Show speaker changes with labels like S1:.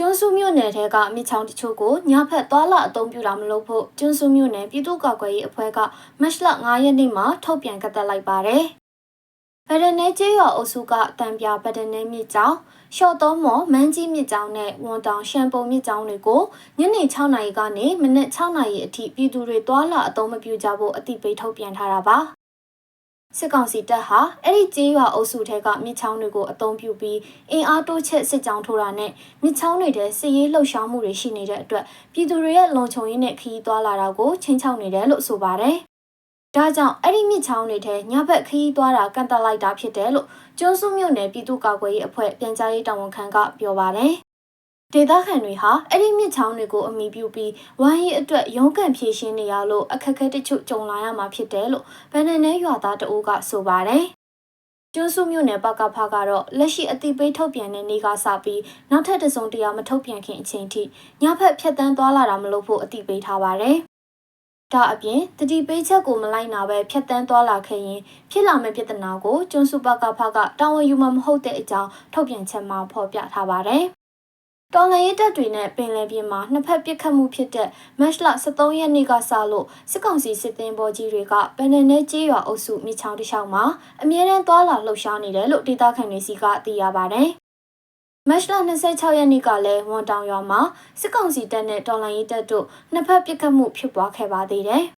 S1: ကျွန်းစုမြို့နယ်ထဲကမြစ်ချောင်းတချို့ကိုညဖက်သွားလာအသုံးပြုတာမလုပ်ဖို့ကျွန်းစုမြို့နယ်ပြည်သူ့ကာကွယ်ရေးအဖွဲ့ကမတ်လ9ရက်နေ့မှာထုတ်ပြန်ကန့်သက်လိုက်ပါတယ်။ဗဒနဲကျေးရွာအုပ်စုကတံပြဗဒနဲမြစ်ကြောင်းရှော့တော်မော်မန်းကြီးမြစ်ကြောင်းနဲ့ဝန်တောင်ရှမ်ပုံမြစ်ကြောင်းတွေကိုညနေ6နာရီကနေမနက်6နာရီအထိပြည်သူတွေသွားလာအသုံးမပြုကြဖို့အသိပေးထုတ်ပြန်ထားတာပါ။ စစ်ကောင်စီတပ်ဟာအဲ့ဒီကျေးရွာအုပ်စုထဲကမြစ်ချောင်းတွေကိုအုံပြုပြီးအင်အားတိုးချက်စစ်ကြောင်းထိုးတာနဲ့မြစ်ချောင်းတွေထဲစစ်ရေးလှုပ်ရှားမှုတွေရှိနေတဲ့အတွက်ပြည်သူတွေရဲ့လုံခြုံရေးနဲ့ခရီးသွားလာတာကိုချင်းချောက်နေတယ်လို့ဆိုပါတယ်။ဒါကြောင့်အဲ့ဒီမြစ်ချောင်းတွေထဲညဘက်ခရီးသွားတာကန့်တက်လိုက်တာဖြစ်တယ်လို့ကျွန်းစုမြို့နယ်ပြည်သူ့ကာကွယ်ရေးအဖွဲ့ပြန်ကြားရေးတာဝန်ခံကပြောပါတယ်။ ဒေသခံတွေဟာအဲ့ဒီမြစ်ချောင်းတွေကိုအမိပြုပြီးဝိုင်းရေးအတွက်ရုန်းကန်ဖြည့်ရှင်းနေရလို့အခက်အခဲတချို့ကြုံလာရမှာဖြစ်တယ်လို့ဗန်နန်နဲရွာသားတအူးကဆိုပါတယ်။ကျွန်းစုမြို့နယ်ပကဖကတော့လက်ရှိအတိပေးထုတ်ပြန်တဲ့နေ့ကစပြီးနောက်ထပ်တစ်စုံတရာမထုတ်ပြန်ခင်အချိန်ထိညဖက်ဖြတ်တန်းသွားလာတာမလုပ်ဖို့အတိပေးထားပါတယ်။ဒါအပြင်တတိပေးချက်ကိုမလိုက်နာပဲဖြတ်တန်းသွားလာခဲ့ရင်ဖြစ်လာမယ့်ပြဿနာကိုကျွန်းစုပကဖကတာဝန်ယူမှာမဟုတ်တဲ့အကြောင်းထုတ်ပြန်ချက်မှာဖော်ပြထားပါတယ်။ တော်လန်ရေးတပ်တွေနဲ့ပင်လယ်ပြင်မှာနှစ်ဖက်ပစ်ခတ်မှုဖြစ်တဲ့မတ်လ23ရက်နေ့ကစလို့စစ်ကောင်စီစစ်သည်ဘော်ကြီးတွေကပန်နယ်နယ်ကျေးရွာအုပ်စုမြစ်ချောင်းတစ်လျှောက်မှာအမြဲတမ်းသွားလာလှုပ်ရှားနေတယ်လို့ဒေသခံတွေစီကသိရပါတယ်။မတ်လ26ရက်နေ့ကလည်းဝန်တောင်ရွာမှာစစ်ကောင်စီတပ်နဲ့တော်လန်ရေးတပ်တို့နှစ်ဖက်ပစ်ခတ်မှုဖြစ်ပွားခဲ့ပါသေးတယ်။